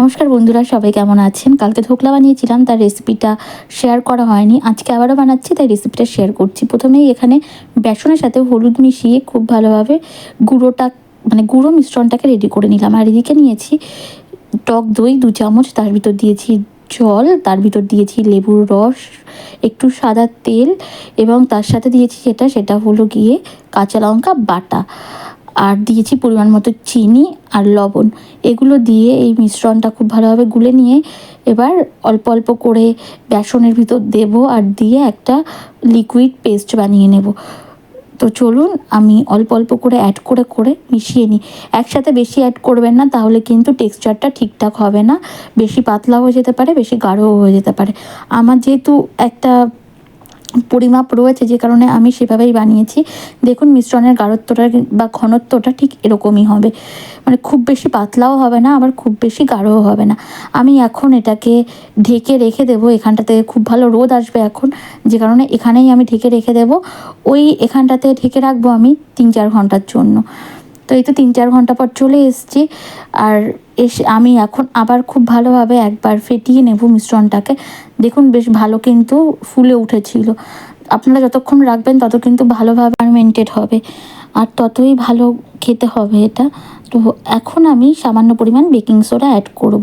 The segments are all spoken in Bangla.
নমস্কার বন্ধুরা, সবাই কেমন আছেন? কালকে ধোকলা বানিয়েছিলাম, তার রেসিপিটা শেয়ার করা হয়নি। আজকে আবারও বানাচ্ছি, তাই রেসিপিটা শেয়ার করছি। প্রথমেই এখানে বেসনের সাথে হলুদ মিশিয়ে খুব ভালোভাবে গুঁড়োটা মানে গুঁড়ো মিশ্রণটাকে রেডি করে নিলাম। আর এদিকে নিয়েছি টক দই, দু চামচ, তার ভিতর দিয়েছি জল, তার ভিতর দিয়েছি লেবুর রস, একটু সাদা তেল, এবং তার সাথে দিয়েছি যেটা, সেটা হলো গিয়ে কাঁচা লঙ্কা বাটা। আর দিয়েছি পরিমাণ মতো চিনি আর লবণ। এগুলো দিয়ে এই মিশ্রণটা খুব ভালোভাবে গুলে নিয়ে এবার অল্প অল্প করে বেসনের ভিতর দেব আর দিয়ে একটা লিকুইড পেস্ট বানিয়ে নেব। তো চলুন আমি অল্প অল্প করে অ্যাড করে করে মিশিয়ে নিই। একসাথে বেশি অ্যাড করবেন না, তাহলে কিন্তু টেক্সচারটা ঠিকঠাক হবে না। বেশি পাতলা হয়ে যেতে পারে, বেশি গাঢ়ও হয়ে যেতে পারে। আমার যেহেতু একটা পরিমাপ রয়েছে যে কারণে আমি সেভাবেই বানিয়েছি। দেখুন, মিশ্রণের গাঢ়ত্বটা বা ঘনত্বটা ঠিক এরকমই হবে। মানে খুব বেশি পাতলাও হবে না, আবার খুব বেশি গাঢ়ও হবে না। আমি এখন এটাকে ঢেকে রেখে দেবো এখানটাতে। খুব ভালো রোদ আসবে এখন, যে কারণে এখানেই আমি ঢেকে রেখে দেবো। ওই এখানটাতে ঢেকে রাখব আমি তিন চার ঘণ্টার জন্য। তো এই তো তিন চার ঘণ্টা পর চলে এসেছি। আর এসে, আমি এখন আবার খুব ভালোভাবে একবার ফেটিয়ে নেব মিশ্রণটাকে। দেখুন, বেশ ভালো কিন্তু ফুলে উঠেছিল। আপনারা যতক্ষণ রাখবেন, তত কিন্তু ভালোভাবে আর ফার্মেন্টেড হবে। আর ততই ভালো খেতে হবে এটা। তো এখন আমি সামান্য পরিমাণ বেকিং সোডা অ্যাড করব।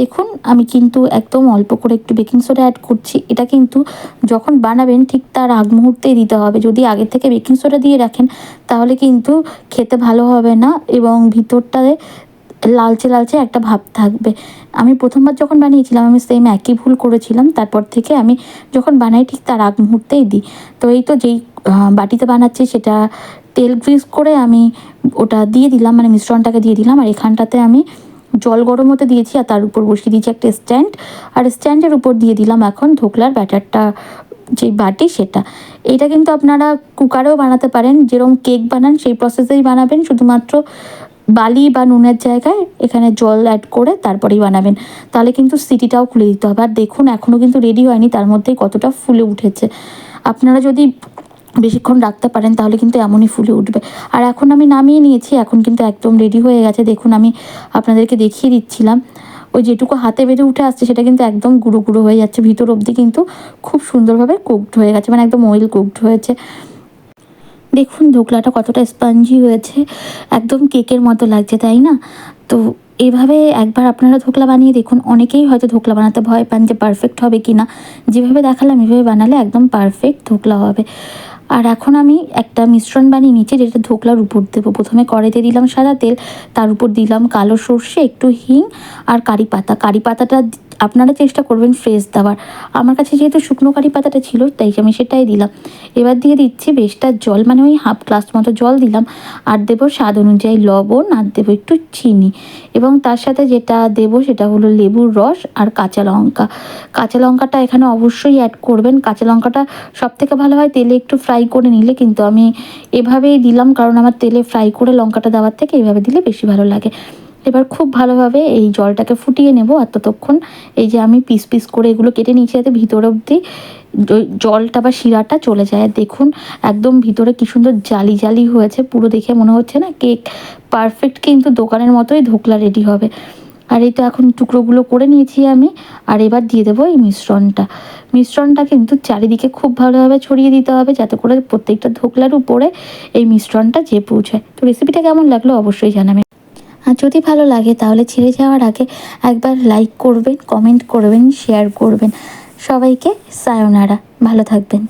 দেখুন, আমি কিন্তু একদম অল্প করে একটু বেকিং সোডা অ্যাড করছি। এটা কিন্তু যখন বানাবেন ঠিক তার আগ মুহূর্তেই দিতে হবে। যদি আগে থেকে বেকিং সোডা দিয়ে রাখেন, তাহলে কিন্তু খেতে ভালো হবে না এবং ভিতরটায় লালচে লালচে একটা ভাব থাকবে। আমি প্রথমবার যখন বানিয়েছিলাম, আমি সেম একই ভুল করেছিলাম। তারপর থেকে আমি যখন বানাই ঠিক তার আগ মুহূর্তেই দিই। তো এই তো যেই বাটিতে বানাচ্ছি সেটা তেল গ্রিস করে আমি ওটা দিয়ে দিলাম মানে মিশ্রণটাকে দিয়ে দিলাম। আর এখানটাতে আমি জল গরম হতে দিয়েছি আর তার উপর বসিয়ে দিয়েছি একটা স্ট্যান্ড আর স্ট্যান্ডের উপর দিয়ে দিলাম এখন ধোকলার ব্যাটারটা, যে বাটি সেটা। এটা কিন্তু আপনারা কুকারেও বানাতে পারেন, যেরকম কেক বানান সেই প্রসেসেই বানাবেন। শুধুমাত্র বালি বা নুনের জায়গায় এখানে জল অ্যাড করে তারপরেই বানাবেন। তাহলে কিন্তু সিটিটাও খুলে দিতে হবে। আর দেখুন এখনও কিন্তু রেডি হয়নি, তার মধ্যেই কতটা ফুলে উঠেছে। আপনারা যদি বেশিক্ষণ রাখতে পারেন, তাহলে কিন্তু এমনই ফুলে উঠবে। আর এখন আমি নামিয়ে নিয়েছি, এখন কিন্তু একদম রেডি হয়ে গেছে। দেখুন, আমি আপনাদেরকে দেখিয়ে দিচ্ছিলাম। ওই যেটুকু হাতে বেঁধে উঠে আসছে, সেটা কিন্তু একদম গুঁড়ো গুঁড়ো হয়ে যাচ্ছে। ভিতর অবধি কিন্তু খুব সুন্দরভাবে কুকড হয়ে গেছে মানে একদম অয়েল কুকড হয়েছে। দেখুন ধোকলাটা কতটা স্পঞ্জি হয়েছে। একদম কেকের মতো লাগছে, তাই না? তো এভাবে একবার আপনারা ধোকলা বানিয়ে দেখুন। অনেকেই হয়তো ধোকলা বানাতে ভয় পান যে পারফেক্ট হবে কি না যেভাবে দেখালাম, এভাবে বানালে একদম পারফেক্ট ধোকলা হবে। আর এখন আমি একটা মিশ্রণ বানিয়ে নিচে যেটা ধোকলার উপর দেবো। প্রথমে কড়াইতে দিলাম সাদা তেল, তার উপর দিলাম কালো সর্ষে, একটু হিং আর কারি পাতা। কারি পাতাটা আপনারা চেষ্টা করবেন ফ্রেশ দেওয়ার। আমার কাছে যেহেতু শুকনো কারি পাতাটা ছিল, তাই আমি সেটাই দিলাম। এবার দিয়ে দিচ্ছি বেশটা জল মানে ওই হাফ গ্লাস মতো জল দিলাম। আর দেবো স্বাদ অনুযায়ী লবণ, আর দেবো একটু চিনি। এবং তার সাথে যেটা দেবো সেটা হলো লেবুর রস আর কাঁচা লঙ্কা। কাঁচা লঙ্কাটা এখানে অবশ্যই অ্যাড করবেন। কাঁচা লঙ্কাটা সব থেকে ভালো হয় তেলে একটু ফ্রাই করে নিলে, কিন্তু আমি এভাবেই দিলাম, কারণ আমার তেলে ফ্রাই করে লঙ্কাটা দেওয়ার থেকে এভাবে দিলে বেশি ভালো লাগে। এবার খুব ভালোভাবে এই জলটাকে ফুটিয়ে নেব আর ততক্ষণ এই যে আমি পিস পিস করে এগুলো কেটে নিয়েছি যাতে ভিতর অবধি জলটা বা শিরাটা চলে যায়। দেখুন, একদম ভিতরে কি সুন্দর জালি জালি হয়েছে, পুরো দেখে মনে হচ্ছে না কেক পারফেক্ট কিন্তু দোকানের মতোই ধোকলা রেডি হবে। আর এই তো এখন টুকরোগুলো করে নিয়েছি আমি, আর এবার দিয়ে দেবো এই মিশ্রণটা। মিশ্রণটা কিন্তু চারিদিকে খুব ভালোভাবে ছড়িয়ে দিতে হবে যাতে করে প্রত্যেকটা ধোকলার উপরে এই মিশ্রণটা যে পৌঁছায়। তো রেসিপিটা কেমন লাগল অবশ্যই জানাবেন। আর যদি ভালো লাগে তাহলে ছেড়ে যাওয়ার আগে একবার লাইক করবেন কমেন্ট করবেন শেয়ার করবেন। সবাইকে সায়োনারা ভালো থাকবেন।